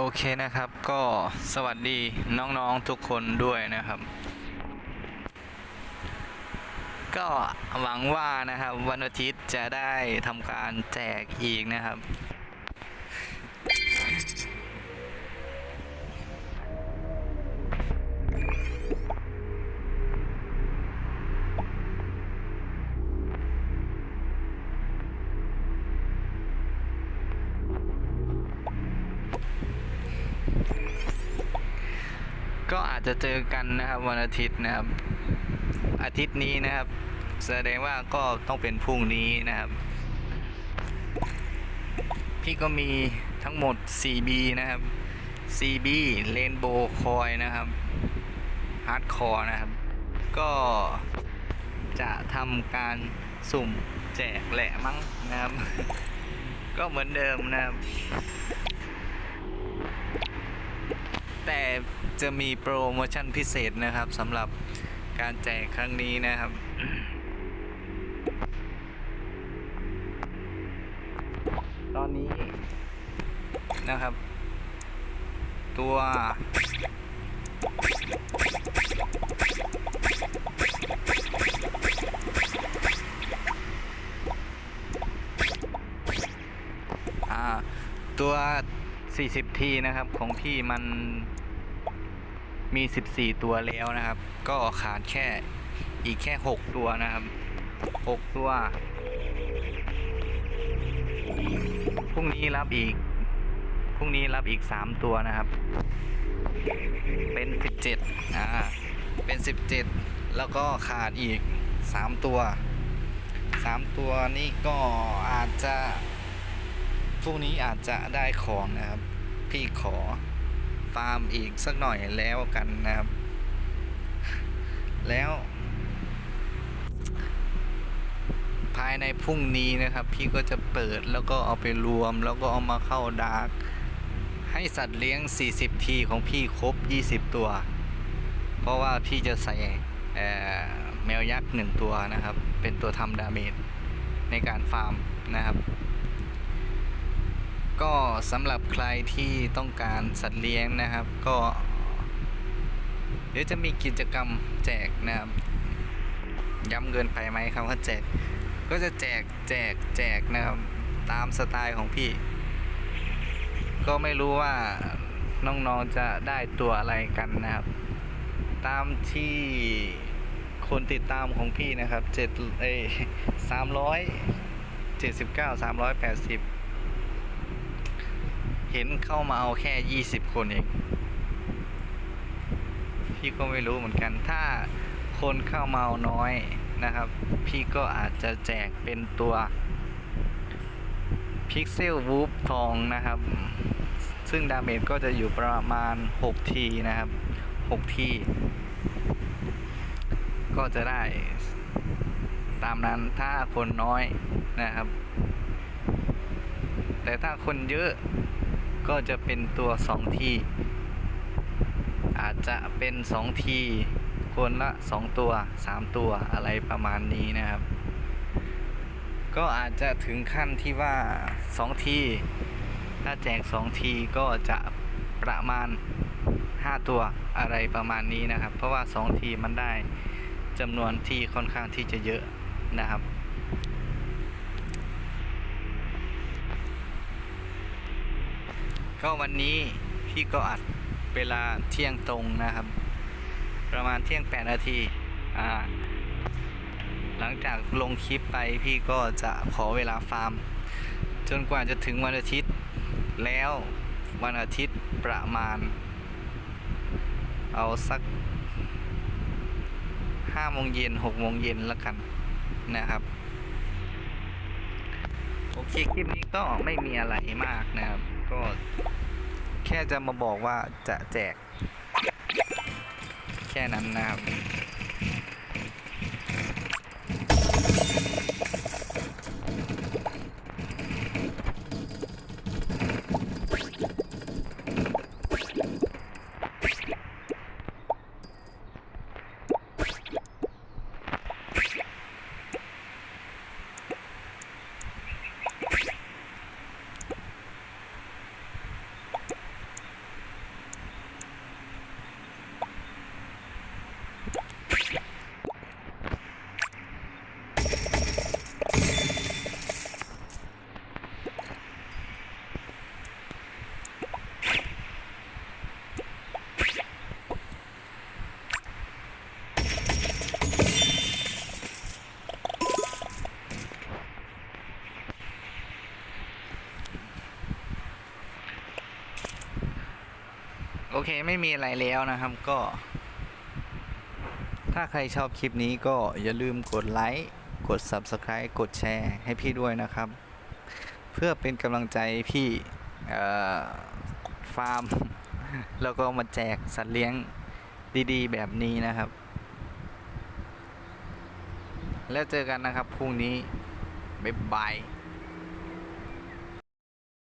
โอเคนะครับก็สวัสดีน้องๆทุกคนด้วยนะครับ ก็หวังว่านะครับวันอาทิตย์จะได้ทำการแจกอีกนะครับ ก็อาจจะเจอกันนะครับวันอาทิตย์นะครับ อาทิตย์นี้นะครับ แสดงว่าก็ต้องเป็นพรุ่งนี้นะครับ พี่ก็มีทั้งหมด 4B นะครับ 4B Rainbow Coin นะครับ Hardcore นะครับ ก็จะทำการสุ่มแจกแหละมั้งนะครับ ก็เหมือนเดิมนะครับ จะมีโปรโมชั่นพิเศษนะครับสำหรับการแจกครั้งนี้นะครับ ตอนนี้นะครับ ตัวอ่าตัว 40 ทีนะครับของพี่มัน มี 14 ตัวแล้วนะครับ ก็ขาดแค่อีกแค่ 6 ตัวนะครับ 6 ตัว พรุ่งนี้รับอีก พรุ่งนี้รับอีก 3 ตัวนะครับ เป็น 17อ่า เป็น 17 แล้วก็ขาดอีก 3 ตัว 3 ตัวนี้ก็อาจจะ พรุ่งนี้อาจจะได้ของนะครับ พี่ขอ ฟาร์มอีกสักหน่อยแล้วกันนะครับ แล้ว ภายในพรุ่งนี้นะครับ พี่ก็จะเปิดแล้วก็เอาไปรวม แล้วก็เอามาเข้าดาร์กให้สัตว์เลี้ยง 40 ทีของพี่ครบ 20 ตัว เพราะว่าพี่จะใส่แมวยักษ์หนึ่งตัวนะครับ เป็นตัวทำดาเมจในการฟาร์มนะครับ ก็สำหรับใครที่ต้องการสัตว์เลี้ยงนะครับ ก็ เดี๋ยวจะมีกิจกรรมแจกนะครับ ย้ำเกินไปไหมครับว่าแจก ก็จะแจกแจกแจกนะครับ ตามสไตล์ของพี่ ก็ไม่รู้ว่าน้องๆจะได้ตัวอะไรกันนะครับ ตามที่คนติดตามของพี่นะครับเจ็ดเอ้สามร้อยเจ็ดสิบเก้าสามร้อยแปดสิบ เห็นเข้ามาเอาแค่ 20 คนเองพี่ก็ไม่รู้เหมือนกัน ถ้าคนเข้ามาเอาน้อยนะครับ พี่ก็อาจจะแจกเป็นตัวพิกเซลวูฟทองนะครับ ซึ่งดาเมจก็จะอยู่ประมาณ 6 ทีนะครับ 6 ที ก็จะได้ตามนั้นถ้าคนน้อยนะครับ แต่ถ้าคนเยอะ ก็จะเป็นตัว2ทีอาจจะเป็น2ทีคนละ 2 ตัว 3 ตัวอะไรประมาณนี้นะครับ ก็อาจจะถึงขั้นที่ว่า2ทีถ้าแจก2ทีก็จะประมาณ 5 ตัวอะไรประมาณนี้นะครับ เพราะว่า2ทีมันได้จำนวนที่ค่อนข้างที่จะเยอะนะครับ ก็วันนี้พี่ก็อัดเวลาเที่ยงตรงนะครับ ประมาณเที่ยงแปดนาทีอ่าหลังจากลงคลิปไปพี่ก็จะขอเวลาฟาร์ม จนกว่าจะถึงวันอาทิตย์ แล้ววันอาทิตย์ประมาณ เอาสักห้าโมงเย็นหกโมงเย็นแล้วกันนะครับ โอเค คลิปนี้ก็ไม่มีอะไรมากนะครับ ก็แค่จะมาบอกว่าจะแจก แค่นั้นนะครับ อเคไม่มีอะไรแล้วนะครับก็ ถ้าใครชอบคลิปนี้ก็อย่าลืมกดไลค์ กด Subscribe กดแชร์ให้พี่ด้วยนะครับ เพื่อเป็นกำลังใจพี่ฟาร์ม แล้วก็มาแจกสัตว์เลี้ยงดีๆ แบบนี้นะครับ แล้วเจอกันนะครับพรุ่งนี้บ๊ายบาย